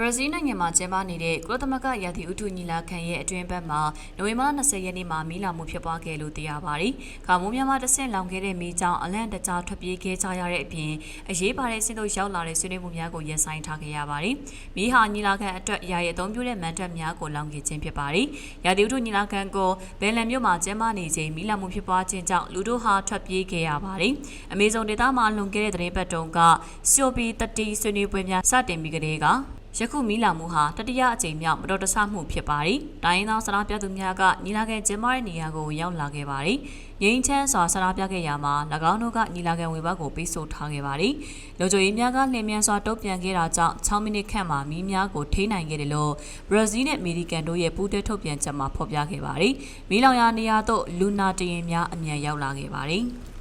ရာဇီးနိုင်ငံမှာကျင်းပနေတဲ့ကုလသမဂ္ဂရာသီဥတုညီလာခံရဲ့အတွင်းဘက်မှာနိုဝင်ဘာလ20ရက်နေ့မှာမီးလောင်မှုဖြစ်ပွားခဲ့လို့သိရပါတယ်။ခါမိုးများမှာတဆင့်လောင်ခဲ့တဲ့မီးကြောင့်အလန့်တကြားထွက်ပြေးခဲ့ကြရတဲ့အပြင်အရေးပါတဲ့ဆင်းတို့ရောက်လာတဲ့ဆွေးနွေးမှုများကိုရင်ဆိုင်ထားခဲ့ရပါတယ်။မီးဟာညီလာခံအတွက်ရာရဲ့အသုံးပြုတဲ့မန်တပ်များကိုလောင်ခဲ့ခြင်းဖြစ်ပါတယ်။ရာသီဥတုညီလာခံကိုဘယ်လန်မြို့မှာကျင်းပနေချိန်မီးလောင်မှုဖြစ်ပွားခြင်းကြောင့်လူတို့ဟာထွက်ပြေးခဲ့ရပါတယ်။အမေဇုန်ဒေသမှာလွန်ခဲ့တဲ့သတင်းပတ်တုန်းကစီယိုပီတတီဆွေးနွေးပွဲများစတင်ပြီးကတည်းက ယခုမီလာမှုဟာတတိယအကြိမ်မြောက်မတော်တဆမှုဖြစ်ပါတယ်။တိုင်းရင်းသားဆန္ဒပြသူများကညီလာခံကျင်းပတဲ့နေရာကိုရောက်လာခဲ့ပါတယ်။ငိမ့်ချမ်းစွာဆန္ဒပြခဲ့ရမှာ၎င်းတို့ကညီလာခံဝေဘကိုပေးဆိုထားခဲ့ပါတယ်။လူကြိုရေးများကလျင်မြန်စွာတုံ့ပြန်ခဲ့တာကြောင့်6မိနစ်ခန့်မှာမီးများကိုထိန်းနိုင်ခဲ့တယ်လို့ဘရာဇီးနဲ့အမေရိကန်တို့ရဲ့ပူးတွဲထုတ်ပြန်ချက်မှာဖော်ပြခဲ့ပါတယ်။မီးလောင်ရာနေရာသို့လူနာတရင်များအမြန်ရောက်လာခဲ့ပါတယ်။